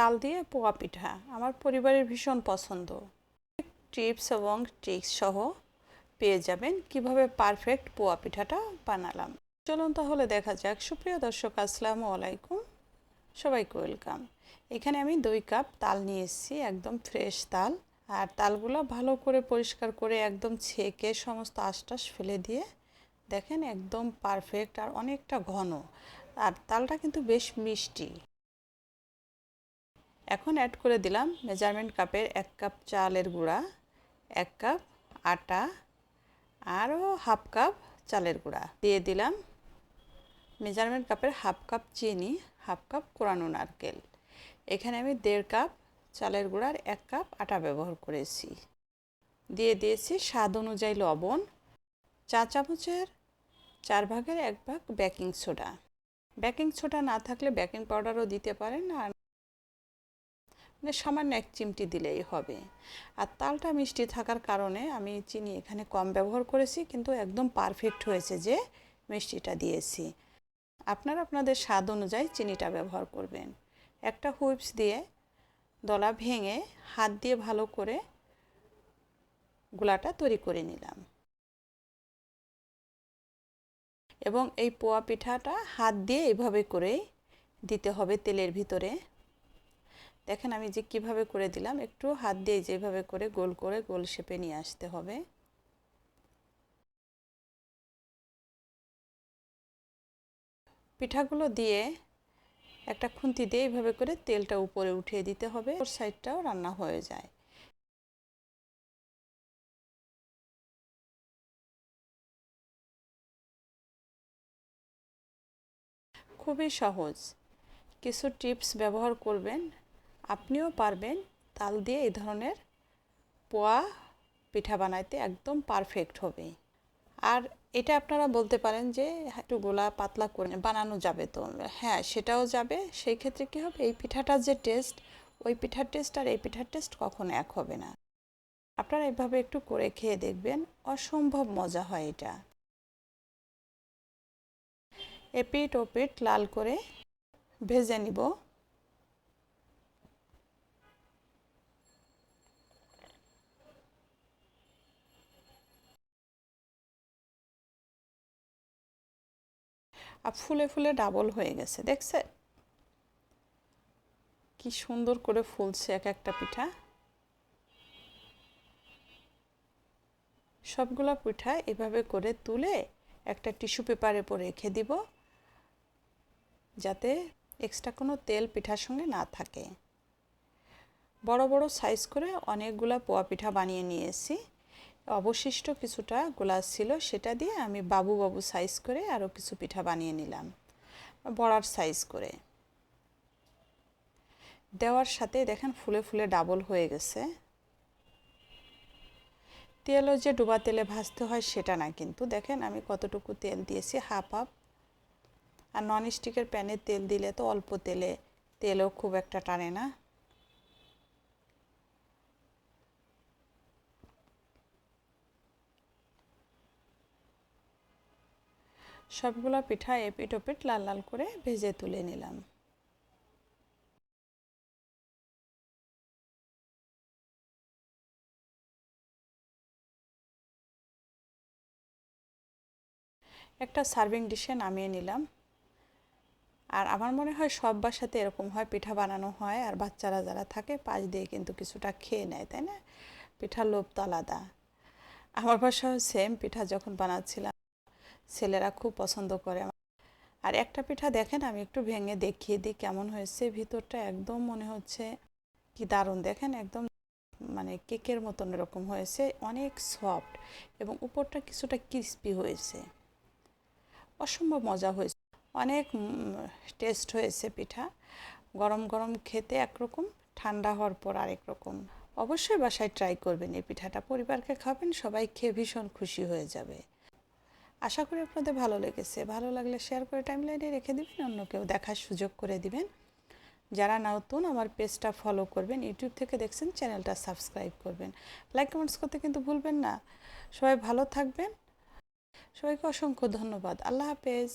তাল দিয়ে পোয়া পিঠা। আমার পরিবারের ভীষণ পছন্দ। টিপস এবং ট্রিক্স সহ পেয়ে যাবেন কীভাবে পারফেক্ট পোয়া পিঠাটা বানালাম। চলুন তাহলে দেখা যাক। সুপ্রিয় দর্শক, আসসালামু আলাইকুম। সবাইকে ওয়েলকাম এখানে আমি দুই কাপ তাল নিয়ে এসেছি, একদম ফ্রেশ তাল। আর তালগুলো ভালো করে পরিষ্কার করে একদম ছেঁকে সমস্ত আশটাশ ফেলে দিয়ে দেখেন একদম পারফেক্ট আর অনেকটা ঘন। আর তালটা কিন্তু বেশ মিষ্টি। এখন অ্যাড করে দিলাম মেজারমেন্ট কাপের এক কাপ চালের গুঁড়া, এক কাপ আটা আরও হাফ কাপ চালের গুঁড়া। দিয়ে দিলাম মেজারমেন্ট কাপের হাফ কাপ চিনি হাফ কাপ কোরানো নারকেল। এখানে আমি দেড় কাপ চালের গুঁড়ার এক কাপ আটা ব্যবহার করেছি। দিয়ে দিয়েছি স্বাদ অনুযায়ী লবণ, চা চামচের চার ভাগের এক ভাগ বেকিং সোডা বেকিং সোডা না থাকলে বেকিং পাউডারও দিতে পারেন আর মানে সামান্য এক চিমটি দিলেই হবে। আর তালটা মিষ্টি থাকার কারণে আমি চিনি এখানে কম ব্যবহার করেছি, কিন্তু একদম পারফেক্ট হয়েছে যে মিষ্টিটা দিয়েছি। আপনারা আপনাদের স্বাদ অনুযায়ী চিনিটা ব্যবহার করবেন। একটা হুইপস দিয়ে দলা ভেঙে হাত দিয়ে ভালো করে গোলাটা তৈরি করে নিলাম। এবং এই পোয়া পিঠাটা হাত দিয়ে এভাবে করেই দিতে হবে তেলের ভিতরে। দেখেন আমি যে কীভাবে করে দিলাম, একটু হাত দিয়ে যেভাবে করে গোল করে গোল শেপে নিয়ে আসতে হবে। পিঠাগুলো দিয়ে একটা খুন্তি দিয়ে এইভাবে করে তেলটা উপরে উঠিয়ে দিতে হবে, ওর সাইডটাও রান্না হয়ে যায়। খুবই সহজ। কিছু টিপস ব্যবহার করবেন আপনিও পারবেন তাল দিয়ে এই ধরনের পোয়া পিঠা বানাইতে, একদম পারফেক্ট হবে। আর এটা আপনারা বলতে পারেন যে একটু গোলা পাতলা করে বানানো যাবে তো। হ্যাঁ সেটাও যাবে। সেই ক্ষেত্রে কী হবে? এই পিঠাটার যে টেস্ট ওই পিঠার টেস্ট আর এই পিঠার টেস্ট কখনো এক হবে না। আপনারা এভাবে একটু করে খেয়ে দেখবেন, অসম্ভব মজা হয় এটা। এপিট ওপিট লাল করে ভেজে নিব। আর ফুলে ফুলে ডাবল হয়ে গেছে, দেখছে? কি সুন্দর করে ফুলছে এক একটা পিঠা। সবগুলো পিঠা এভাবে করে তুলে একটা টিস্যু পেপারে পরে রেখে দিব, যাতে এক্সট্রা কোনো তেল পিঠার সঙ্গে না থাকে। বড় বড় সাইজ করে অনেকগুলা পোয়া পিঠা বানিয়ে নিয়েছি। অবশিষ্ট কিছুটা গোলাস ছিল, সেটা দিয়ে আমি বাবু বাবু সাইজ করে আরও কিছু পিঠা বানিয়ে নিলাম, বড়ার সাইজ করে। দেওয়ার সাথে দেখেন ফুলে ফুলে ডাবল হয়ে গেছে। তেলও যে ডুবা তেলে ভাজতে হয় সেটা না কিন্তু, দেখেন আমি কতটুকু তেল দিয়েছি হাফ হাফ আর নন স্টিকের প্যানে তেল দিলে তো অল্প তেলে, তেলও খুব একটা টানে না। সবগুলো পিঠা এপিট ওপিট লাল লাল করে ভেজে তুলে নিলাম। একটা সার্ভিং ডিশে নামিয়ে নিলাম। আর আমার মনে হয় সব বাসাতে এরকম হয়, পিঠা বানানো হয় আর বাচ্চারা যারা থাকে পাশ দিয়ে কিন্তু কিছুটা খেয়ে নেয়, তাই না? পিঠার লোভ তো আলাদা। আমার বাসাও সেম পিঠা যখন বানাচ্ছিলাম ছেলেরা খুব পছন্দ করে আর একটা পিঠা দেখেন, আমি একটু ভেঙে দেখিয়ে দিই কেমন হয়েছে। ভিতরটা একদম মনে হচ্ছে কি দারুণ। দেখেন একদম মানে কেকের মতন এরকম হয়েছে, অনেক সফট এবং উপরটা কিছুটা ক্রিস্পি হয়েছে। অসম্ভব মজা হয়েছে। অনেক টেস্ট হয়েছে পিঠা। গরম গরম খেতে একরকম, ঠান্ডা হওয়ার পর আরেক রকম। অবশ্যই বাসায় ট্রাই করবেন এই পিঠাটা। পরিবারকে খাবেন সবাই খেয়ে ভীষণ খুশি হয়ে যাবে। আশা করি আপনাদের ভালো লেগেছে। ভালো লাগলে শেয়ার করে টাইম লাইনে রেখে দিবেন, অন্য কেউ দেখার সুযোগ করে দিবেন। যারা নতুন, আমার পেজটা ফলো করবেন ইউটিউব থেকে দেখছেন চ্যানেলটা সাবস্ক্রাইব করবেন। লাইক কমেন্টস করতে কিন্তু ভুলবেন না। সবাই ভালো থাকবেন। সবাইকে অসংখ্য ধন্যবাদ। আল্লাহ হাফেজ।